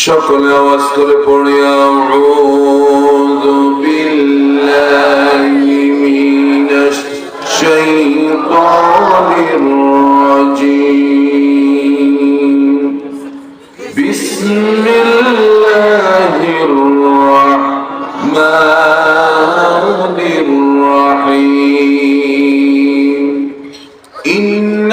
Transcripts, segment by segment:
সকলে আওয়াজ করে পড়ে আউযু বিল্লাহি মিনাশ শাইতানির রাজিম বিসমিল্লাহির রাহমানির রাহিম إن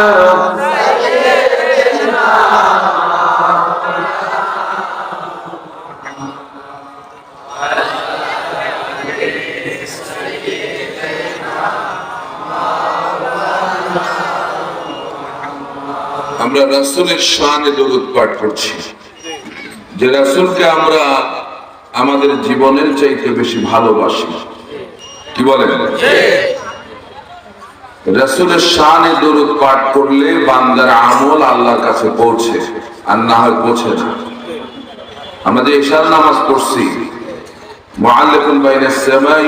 আমরা রাসূলের শানে দরুদ পাঠ করছি। যে রাসূলকে আমরা আমাদের জীবনের চাইতে বেশি ভালোবাসি। কি বলেন? রাসূলের শানে দরুদ পাঠ করলে বান্দার আমল আল্লাহর কাছে পৌঁছে, আর না হয় পৌঁছে না। আমরা যে ইশার নামাজ পড়ছি, মুআল্লিকুন বাইনা সামাই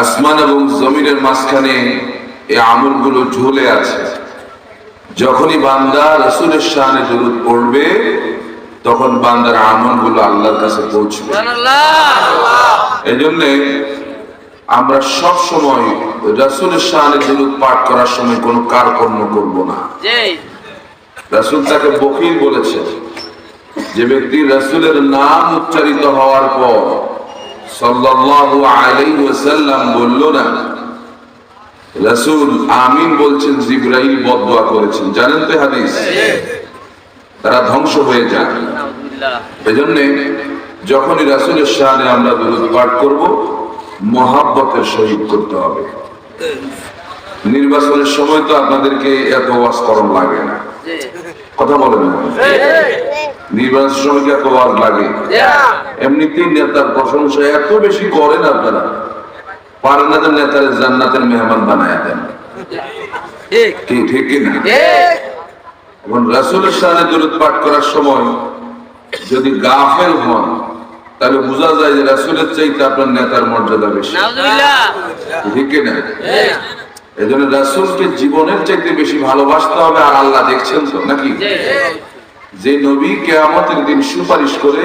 আসমান এবং জমিনের মাঝখানে এই আমলগুলো ঝুলে আছে। যখনই বান্দা রসুলের শানে দরুদ পড়বে তখন বান্দার আমলগুলো আল্লাহর কাছে পৌঁছবে। এই জন্য আমরা সব সময় রসুলের শানে দরুদ পাঠ করার সময় কোনো কারকর্ম করব না। রাসূল তাকে বকিল বলেছে যে ব্যক্তি রাসূলের নাম উচ্চারিত হওয়ার পর সাল্লাল্লাহু আলাইহি ওয়াসাল্লাম বলল না রাসূল আমিন বলছেন জিবরাইল বদদুয়া করেছেন। জানেন তো হাদিস? তারা ধ্বংস হয়ে যায়। এজন্য যখনই রাসূলের শানে আমরা দরুদ পাঠ করব মহাব্বতের সহিত করতে হবে। নির্বাচনের সময় তো আপনাদেরকে এত ওয়াজ করণ লাগে না। কথা বলেন নির্বাচনের সময় কি এত ওয়াজ লাগে? এমনিতেই নেতার প্রশংসা এত বেশি করেন আপনারা। পারেন না যে জান্নাতের মেহমান বানায় দেন। ঠিক। রাসূলের সামনে দরুদ পাঠ করার সময় যদি গাফেল হন তাহলে বোঝা যায় যে রাসূলের চাইতে আপনার নেতার মর্যাদা বেশি। ঠিক কি না? এই জন্য রাসূলকে জীবনের চাইতে বেশি ভালোবাসতে হবে আর আল্লাহ দেখছেন তো নাকি? যে নবী কে কেয়ামতের দিন সুপারিশ করে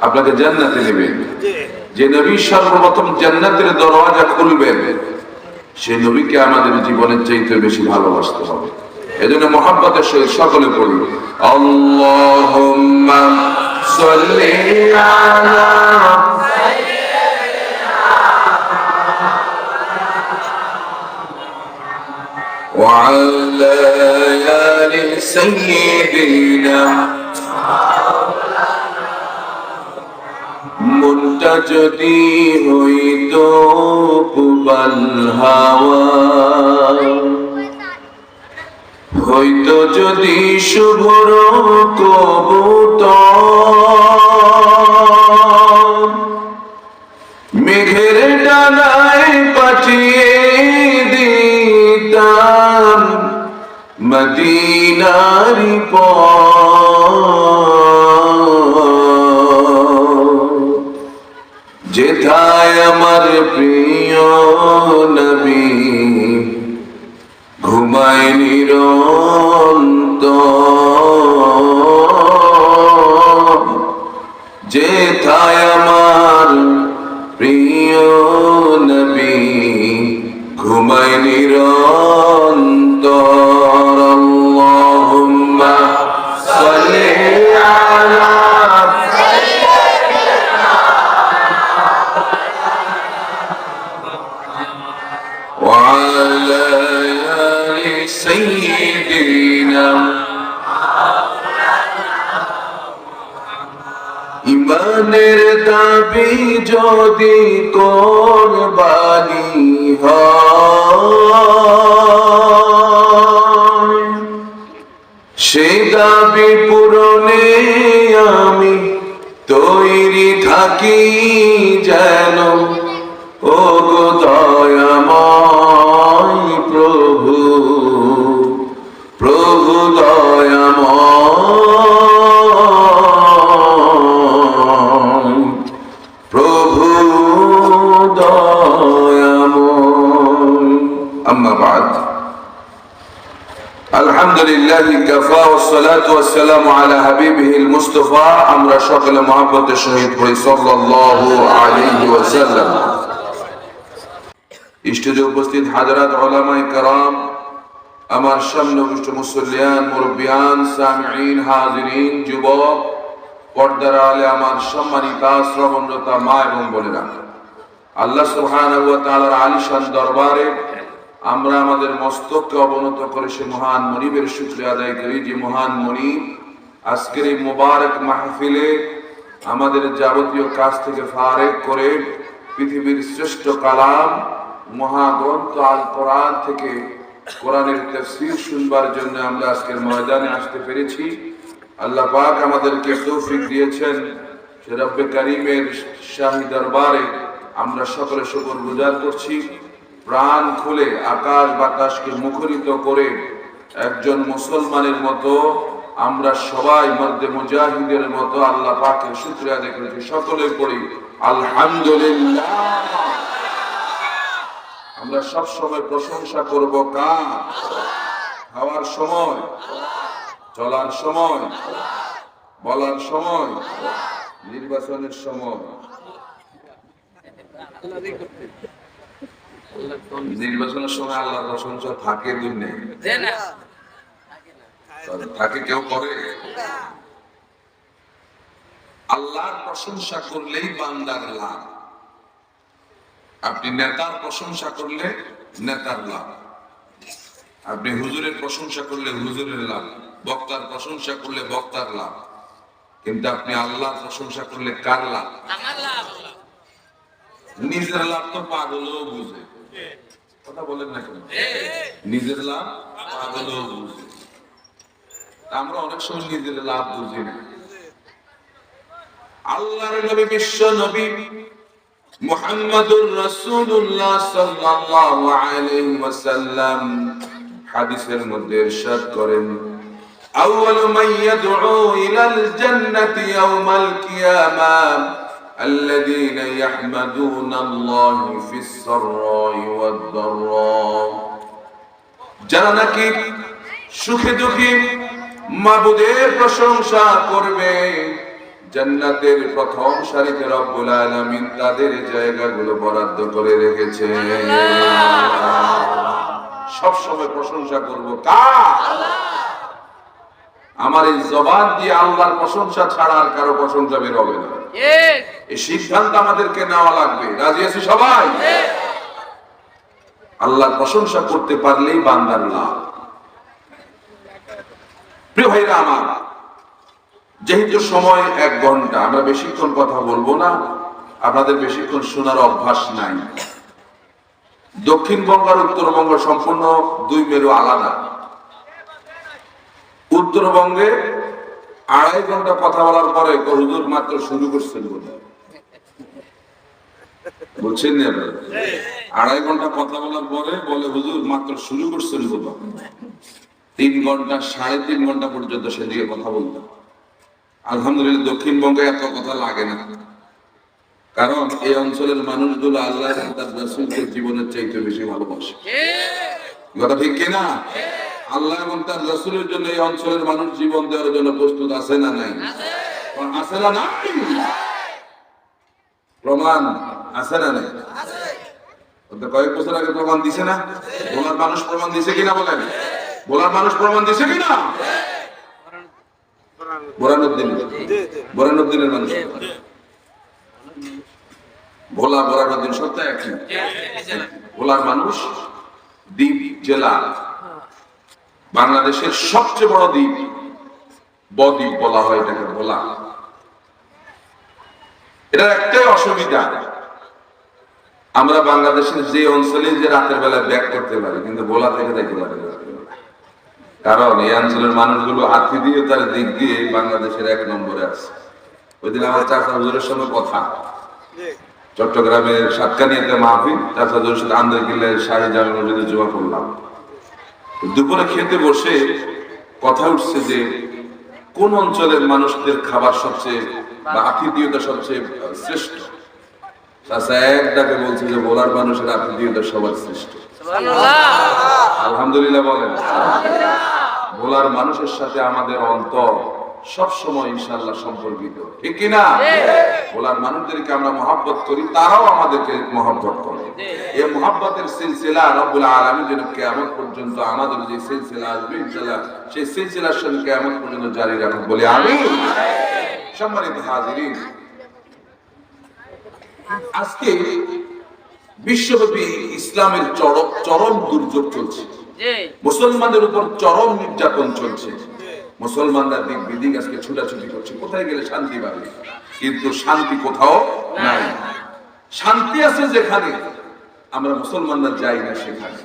আপনাকে জান্নাতে নেবেন যে নবী সর্বপ্রথম জান্নাতের দরওয়াজা খুলবেন সে নবীকে আমাদের জীবনের চাইতে বেশি ভালোবাসতে হবে এজন্য মহাব্বতের সহিত সকলে পড়ি আল্লাহুম্মা সাল্লি আলা وعلى آل سيدنا মনটা যদি হইতো কুবাল হাওয়া হইতো যদি শুভর কবুত মেঘের ডানায় পাঠিয়ে দিতাম মদিনারি যেথায় আমার প্রিয় নবী। سيدنا ইমানের দাবি যদি কোরবানি হয় সেই দাবি পূরণে আমি তৈরি থাকি যেন ও গো দয়াময় প্রভু দয়াময় প্রভু দয়াময় আম্মা বাদ الحمد لله كفى والصلاة والسلام على حبيبه المصطفى أمر شكل محبة الشهيد صلى الله عليه وسلم স্টেজে উপস্থিত হাজারাত ওলামাই কারাম আমার সামনে উপস্থিত মুসল্লিয়ান, মুরব্বিয়ান, সামিঈন, হাজিরিন, যুবক, পর্দার আলে আমার সম্মানিতা শ্রবণরতা মা এবং বোনেরা। আল্লাহ তাআলার আলিশান দরবারে আমরা আমাদের মস্তককে অবনত করে সে মহান মনিবের শুক্রিয়া আদায় করি যে মহান মনিব আজকের এই মোবারক মাহফিলে আমাদের যাবতীয় কাজ থেকে ফারেক করে পৃথিবীর শ্রেষ্ঠ কালাম, মহাগ্রন্থ আল কোরআন থেকে কোরআনের তফসির শুনবার জন্য আমরা আজকের ময়দানে আসতে পেরেছি। আল্লাহ পাক আমাদেরকে তৌফিক দিয়েছেন। রব্বে করিমের শাহী দরবারে আমরা সকলে শুকর গুজার করছি। প্রাণ খুলে আকাশ বাতাসকে মুখরিত করে একজন মুসলমানের মতো আমরা সবাই মধ্যে মুজাহিদের মতো আল্লাহ পাকের সূত্রে করেছি। সকলে পড়ি, আলহামদুলিল্লাহ। আমরা সব সময় প্রশংসা করব কার? খাওয়ার সময়? চলার সময়? বলার সময়? নির্বাচনের সময়? নির্বাচনের সময় আল্লাহ প্রশংসা থাকে দুনিয়া থাকে কেউ করে? আল্লাহর প্রশংসা করলেই বান্দার লাভ। আপনি নেতার প্রশংসা করলে নেতার লাভ। আপনি হুজুরের প্রশংসা করলে হুজুরের লাভ। বক্তার প্রশংসা করলে বক্তার লাভ। কিন্তু আপনি আল্লাহর প্রশংসা করলে কার লাভ? নিজের লাভ তো পাগলও বুঝে। কথা বলেন না কেন? নিজের লাভ পাগলও বুঝে। আমরা অনেক সময় নিজের লাভ বুঝি না। আল্লাহর নবী বিশ্ব নবী মুহাম্মাদুর রাসূলুল্লাহ সাল্লাল্লাহু আলাইহি ওয়াসাল্লাম হাদিসের মধ্যে ইরশাদ করেন أول من يدعو إلى الجنة يوم القيامة الذين يحمدون الله في السراء والضراء যারা নাকি সুখে দুঃখে মাবুদের প্রশংসা করবে জান্নাতের প্রথম সারিতে রব্বুল আলামিন তাদের জায়গাগুলো বরাদ্দ করে রেখেছে সব সময় প্রশংসা করব। কার? আমার এই জবান দিয়ে আল্লাহর প্রশংসা ছাড়া আর কারও প্রশংসা বের হবে না। এই সিদ্ধান্ত আমাদেরকে নেওয়া লাগবে। রাজি আছি সবাই? আল্লাহর প্রশংসা করতে পারলেই বান্দার লাভ। প্রিয় ভাইরা আমার যেহেতু সময় এক ঘণ্টা, আমরা বেশিক্ষণ কথা বলব না, আপনাদের বেশিক্ষণ শোনার অভ্যাস নাই। দক্ষিণবঙ্গ আর উত্তরবঙ্গ সম্পূর্ণ দুই মেরু আলাদা। উত্তরবঙ্গে আড়াই ঘণ্টা কথা বলার পরে হুজুর মাত্র শুরু করছেন বলে বলছেন আড়াই ঘণ্টা কথা বলার পরে বলে হুজুর মাত্র শুরু করছেন বলে তিন ঘণ্টা, সাড়ে তিন ঘণ্টা পর্যন্ত সেদিকে কথা বলতাম আলহামদুলিল্লাহ দক্ষিণবঙ্গে এত কথা লাগে না। কারণ এই অঞ্চলের মানুষগুলো আল্লাহ তার রাসূলকে জীবনের চাইতে বেশি ভালোবাসে। কথা ঠিক কিনা? আল্লাহ এবং তার রাসূলের জন্য এই অঞ্চলের মানুষ জীবন দেওয়ার জন্য প্রস্তুত আছে না নাই? আছে। না নাই? প্রমাণ আছে না নাই? কয়েক বছর আগে প্রমাণ দিছে না? বলার মানুষ প্রমাণ দিছে কিনা বলেন? বলার মানুষ প্রমাণ দিছে কিনা? বাংলাদেশের সবচেয়ে বড় দ্বীপ। বদ্বীপ বলা হয় এটাকে, ভোলা। এটার একটাই অসুবিধা, আমরা বাংলাদেশের যে অঞ্চলে যে রাতের বেলা ব্যাক করতে পারি, কিন্তু ভোলা থেকে দেখতে পারি না। কারণ এই অঞ্চলের মানুষগুলো হাতি দিয়ে তার দিক দিয়ে বাংলাদেশের এক নম্বরে আছে। ওই দিন আমার চাচা হুজুরের সঙ্গে কথা। চট্টগ্রামের সাতকানিয়াতে মাহফিল চাচা হুজুরের সাথে আন্দার কিল্লার শাহী জামে মসজিদে জমা করলাম। দুপুরে খেতে বসে কথা উঠছে যে কোন অঞ্চলের মানুষদের খাবার সবচেয়ে বা আতিথীয়তা সবচেয়ে শ্রেষ্ঠ? চাচা এক ডাকে বলছে যে বলার মানুষের আতিথীয়তা সবার শ্রেষ্ঠ। আলহামদুলিল্লাহ বলেন। ভোলার মানুষের সাথে আমাদের অন্তর সব সময় ইনশাআল্লাহ সম্পর্কিত। ঠিক কি না? ভোলার মানুষদেরকে আমরা মহাব্বত করি তারাও আমাদেরকে মহাব্বত করে। এই মহাব্বতের সিলসিলা রব্বুল আলামিন যেন কিয়ামত পর্যন্ত আমাদের যে সিলসিলা আসবে ইনশাআল্লাহ সেই সিলসিলার সঙ্গে কিয়ামত পর্যন্ত জারি রাখুন বলে আমি সম্মানিত হাজিরিন আজকে বিশ্বব্যাপী ইসলামের চরম চরম দুর্যোগ চলছে। মুসলমানদের উপর চরম নির্যাতন চলছে। মুসলমানরা দিক বিদিক আজকে ছুটাছুটি করছে। কোথায় গেলে শান্তি পাবে? কিন্তু শান্তি কোথাও নাই। শান্তি আছে যেখানে আমরা মুসলমানরা যাই না সেখানে।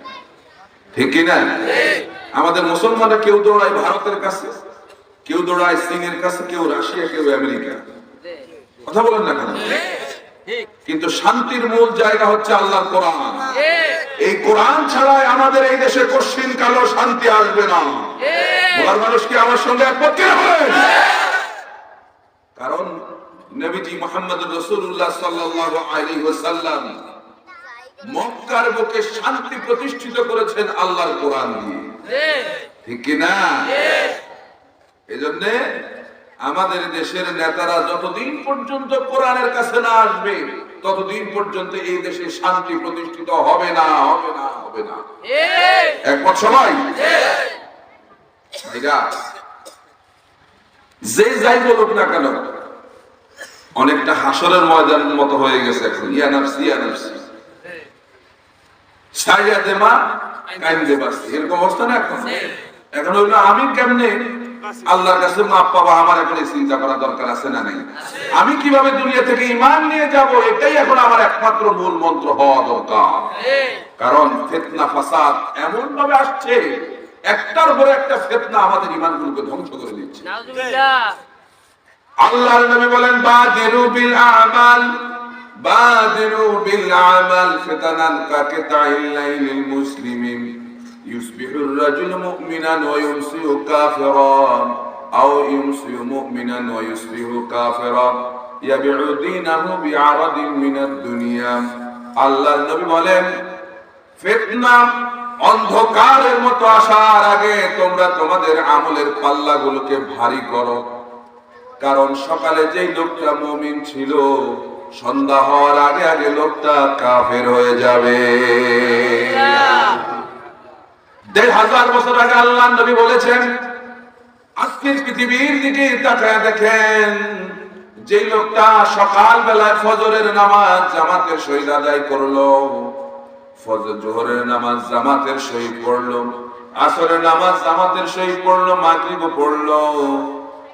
ঠিক না? আমাদের মুসলমানরা কেউ দৌড়ায় ভারতের কাছে কেউ দৌড়ায় চীনের কাছে কেউ রাশিয়া কেউ আমেরিকা। কথা বলেন না কেন? কিন্তু শান্তির মূল জায়গা হচ্ছে আল্লাহর কোরআন। এই কোরআন ছাড়াই আমাদের এই দেশে কশ্চিন কালো শান্তি আসবে না। বলার মানুষ কি আমার সঙ্গে কে হবে কারণ নবীজি মোহাম্মদ রসুল্লাহ সাল্লাল্লাহু আলাইহি ওয়াসাল্লাম মক্কার বুকে শান্তি প্রতিষ্ঠিত করেছেন আল্লাহর কোরআন দিয়ে। ঠিক কি না এজন্য আমাদের দেশের নেতারা যতদিন পর্যন্ত কোরআনের কাছে না আসবে ততদিন পর্যন্ত এই দেশে শান্তি প্রতিষ্ঠিত হবে না হবে না হবে না। একমত সবাই? যে যাই বলুক না কেন অনেকটা হাসরের ময়দানের মতো হয়ে গেছে এখন। ইয়ানাফসি ইয়ানাফসি সাইয়া দেমা কাইন্দে বাসি এরকম অবস্থা না এখন? এখন হইল আমি কেমনে? আল্লাহর কাছে মাপ পাবো আমার এখন এই চিন্তা করা দরকার আছে না নাই? আমি কীভাবে দুনিয়া থেকে ইমান নিয়ে যাব? এটাই এখন আমার একমাত্র মূল মন্ত্র হওয়া দরকার। কারণ ফেতনা ফাসাদ এমন ভাবে আসছে একটার পরে একটা ফেতনা আমাদের ইমানগুলোকে ধ্বংস করে দিচ্ছে। আল্লাহর নবী বলেন বাদিরু বিল আমাল বাদিরু বিল আমাল ফিতানান কাকিতাইল লাইলিল মুসলিমিন। يصبح الرجل مؤمنا ويمسي كافرا أو يمسي مؤمنا ويصبح كافرا يبيع دينه بعرض من الدنيا আল্লাহ নবী বলেন ফিতনা অন্ধকারের মতো আসার আগে তোমরা তোমাদের আমলের পাল্লাগুলোকে ভারী করো কারণ সকালে যেই লোকটা মমিন ছিল সন্ধ্যা হওয়ার আগে আগে লোকটা কাফের হয়ে যাবে দেড় হাজার বছর আগে আল্লাহ নবী বলেছেন আজকের পৃথিবীর দিকে তাকায় দেখেন যে লোকটা সকাল বেলায় ফজরের নামাজ জামাতের সহিত আদায় করল ফজর জোহরের নামাজ জামাতের সহিত পড়ল আসরের নামাজ জামাতের সহিত পড়ল মাগরিবও পড়ল।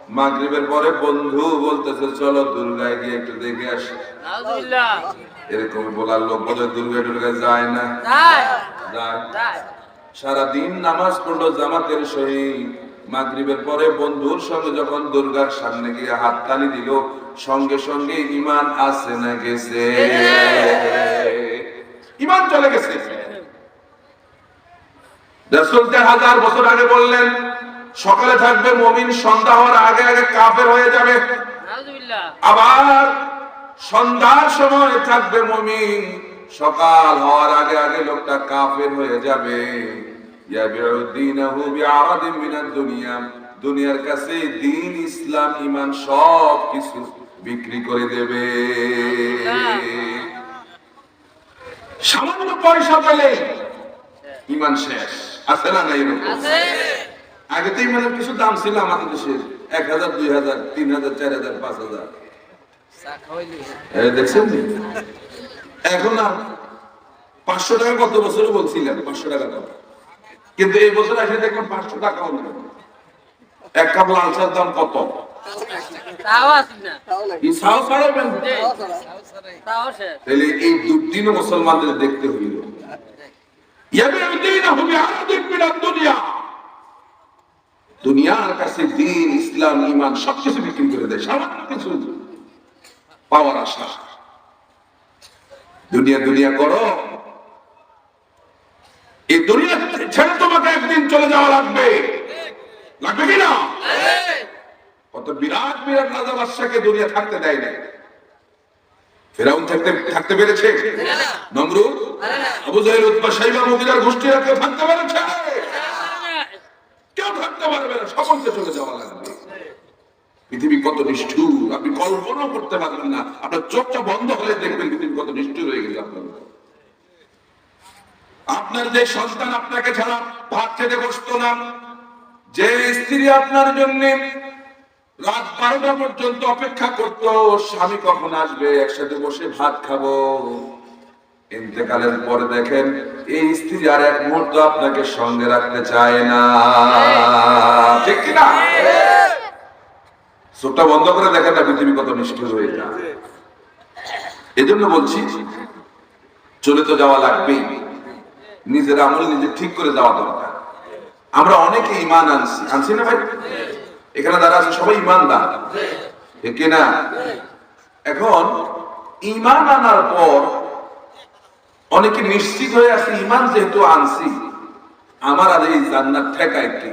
মাগরিবের পরে বন্ধু বলতেছে চলো দুর্গায় গিয়ে একটু দেখে আসি। এরকম বলার লোক বোধহয় দুর্গা টুর্গা যায় না। যায়। সারা দিন নামাজ পড়ল জামাতের সহিত। মাগরিবের পরে বন্ধুর সঙ্গে যখন দুর্গার সামনে গিয়ে হাত তালি দিল সঙ্গে সঙ্গে ইমান আসে না গেছে। ইমান চলে গেছে। হাজার বছর আগে বললেন সকালে থাকবে মমিন সন্ধ্যা হওয়ার আগে আগে কাফের হয়ে যাবে। আবার সন্ধ্যার সময় থাকবে মমিন সকাল হওয়ার আগে আগে লোকটা কাফের হয়ে যাবে। দুনিয়ার কাছে দিন ইসলাম ঈমান সব কিছু বিক্রি করে দেবে। সামান্য পয়সা পেলে ঈমান শেষ। আছে না নাই আগে তো ইমানের কিছু দাম ছিল আমাদের দেশে। এক হাজার দুই হাজার তিন হাজার চার হাজার পাঁচ হাজার। দেখছেন এখন আর পাঁচশো টাকা কত বছরে বলছিলেন পাঁচশো টাকা দাম কিন্তু এই বছর এসে দেখবেন পাঁচশো টাকা হলো এক কাপ লাল চার দাম কত? এই দুদিনও মুসলমানদের দেখতে হইল। দুনিয়ার কাছে দিন ইসলাম ইমান সবকিছু বিক্রি করে দেয়। সামান্য কিছু পাওয়ার আশা। দুনিয়া দুনিয়া করো এই দুনিয়া ছেড়ে তোমাকে একদিন চলে যাওয়া লাগবে। লাগবে কি না? কত বিরাট বিরাট রাজা বাদশাকে দুনিয়া থাকতে দেয় না ফেরাউন থাকতে থাকতে পেরেছে? নমরুদ? আবু সাইবা গোষ্ঠীরা কেউ থাকতে পেরেছে? কেউ থাকতে পারবে না সকলকে চলে যাওয়া লাগবে। পৃথিবী কত নিষ্ঠুর আপনি কল্পনা করতে পারবেন না। আপনার চোখটা বন্ধ হলে দেখবেন পৃথিবী কত নিষ্ঠুর হয়ে গেছে আপনার। আপনার যে সন্তান আপনাকে ছাড়া ভাত খেতে বসতো না, যে স্ত্রী আপনার জন্য রাত বারোটা পর্যন্ত অপেক্ষা করত, স্বামী কখন আসবে, একসাথে বসে ভাত খাব? ইন্তেকালের পরে দেখেন, এই স্ত্রী আর এক মুহূর্ত আপনাকে সঙ্গে রাখতে চায় না। ঠিক কিনা? চোখটা বন্ধ করে দেখেন না, পৃথিবী কত নিষ্ঠুর হয়ে যায়। এজন্য বলছি, চলে তো যাওয়া লাগবেই। নিজের আমল নিজে ঠিক করে যাওয়া দরকার। আমরা অনেকে ইমান আনছি। আনছি না ভাই? এখানে যারা আছে, সবাই ইমানদার ঠিক না? এখন ইমান আনার পর অনেকে নিশ্চিত হয়ে আছে ইমান যেহেতু আনছি, আমার আর এই জান্নার ঠেকায় কি?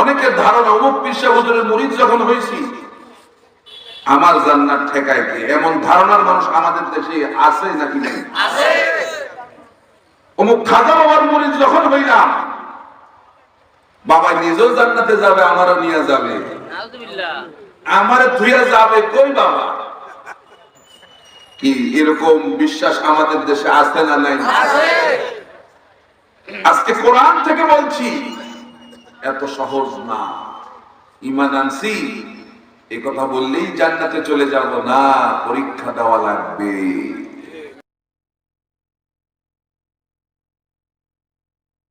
অনেকের ধারণা, অমুক পিসা হুজুরের মরিদ যখন হয়েছি, আমার জান্নাত ঠেকায় কি? এমন ধারণার মানুষ আমাদের দেশে আছে নাকি নেই? অমুক খাজা বাবার মরিদ যখন হইলাম বাবা নিজেও জান্নাতে যাবে আমারও নিয়ে যাবে। আমার ধুয়ে যাবে কই বাবা? কি এরকম বিশ্বাস আমাদের দেশে আছে না নাই? আজকে কোরআন থেকে বলছি এত সহজ না। ইমান আনছি এ কথা বললেই জান্নাতে চলে যাব। না পরীক্ষা দেওয়া লাগবে।